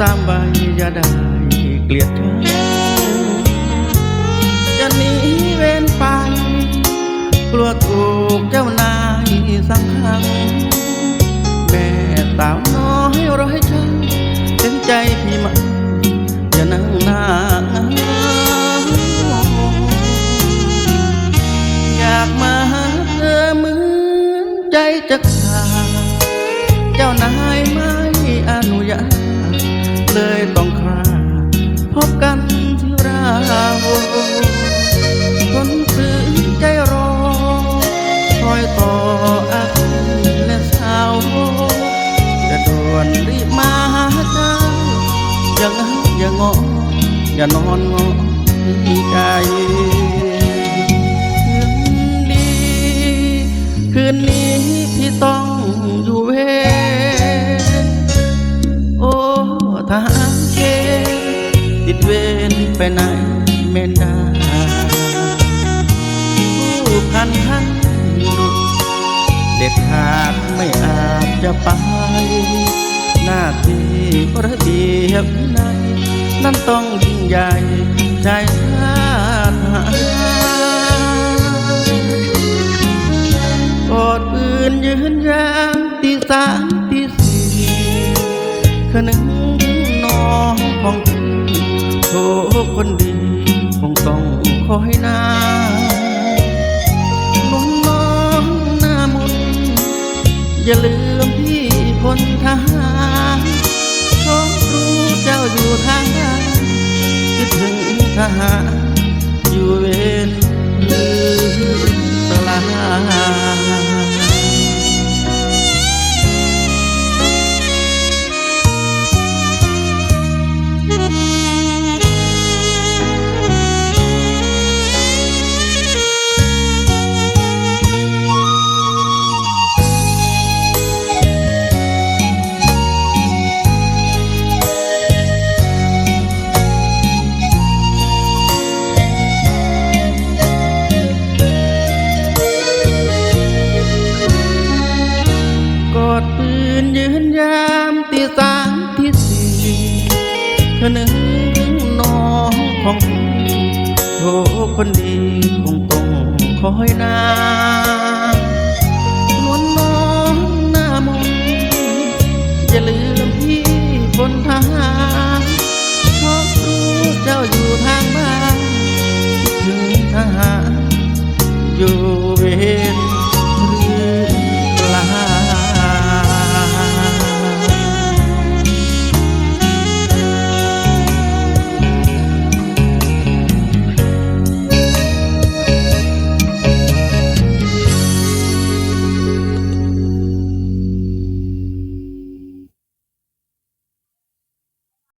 สามใบอย่าได้เกลียดเธอจะหนีเว้นไป กลัวถูกเจ้านายสังขังแม่สาวน้อยร้อยช่างเห็นใจพี่มาอย่านั่งหน้าอยากมาหาเธอเหมือนใจจะขาด เจ้านายไม่อนุญาตเลยต้องคราพบกันที่ราวคนซื้อใจรอคอยต่ออาคืนและเช้าจะด่วนรีบมาหาเจ้าอย่างนั้นอย่างงออย่านอนงอที่ใจคืนดีคืนนี้ ติดเวรไปไหนไม่ได้ผู้พันหันดุเด็ดขาดไม่อาจจะไป หน้าที่ระเบียบวินัยนั่นต้องยิ่งใหญ่ชายชาติหากอดปืนยืนยามตีสามตีสี่คนหนึ่ง คอยนานนุ่นน้องหน้ามนต์อย่าลืมพี่พลทหารชมรู้เจ้าอยู่ทางใดคิดถึงทหารอยู่เวรหรือตลา นึ่งถึงน้องของพี่โทคนดีคงต้องคอยนาน